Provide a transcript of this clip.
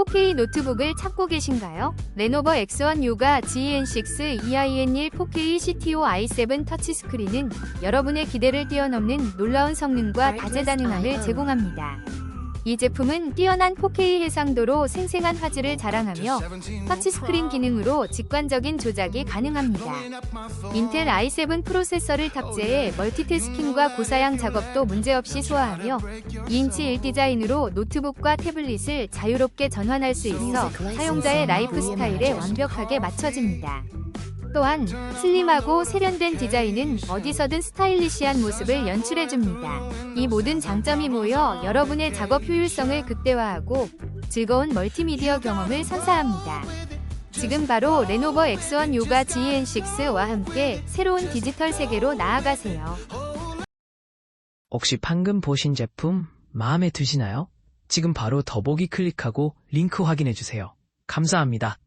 4K 노트북을 찾고 계신가요? 레노버 X1 요가 GN6 EIN1 4K CTO i7 터치스크린은 여러분의 기대를 뛰어넘는 놀라운 성능과 다재다능함을 제공합니다. 이 제품은 뛰어난 4K 해상도로 생생한 화질을 자랑하며 터치스크린 기능으로 직관적인 조작이 가능합니다. 인텔 i7 프로세서를 탑재해 멀티태스킹과 고사양 작업도 문제없이 소화하며 2인치 1 디자인으로 노트북과 태블릿을 자유롭게 전환할 수 있어 사용자의 라이프 스타일에 완벽하게 맞춰집니다. 또한 슬림하고 세련된 디자인은 어디서든 스타일리시한 모습을 연출해줍니다. 이 모든 장점이 모여 여러분의 작업 효율성을 극대화하고 즐거운 멀티미디어 경험을 선사합니다. 지금 바로 레노버 X1 요가 GN6와 함께 새로운 디지털 세계로 나아가세요. 혹시 방금 보신 제품 마음에 드시나요? 지금 바로 더보기 클릭하고 링크 확인해주세요. 감사합니다.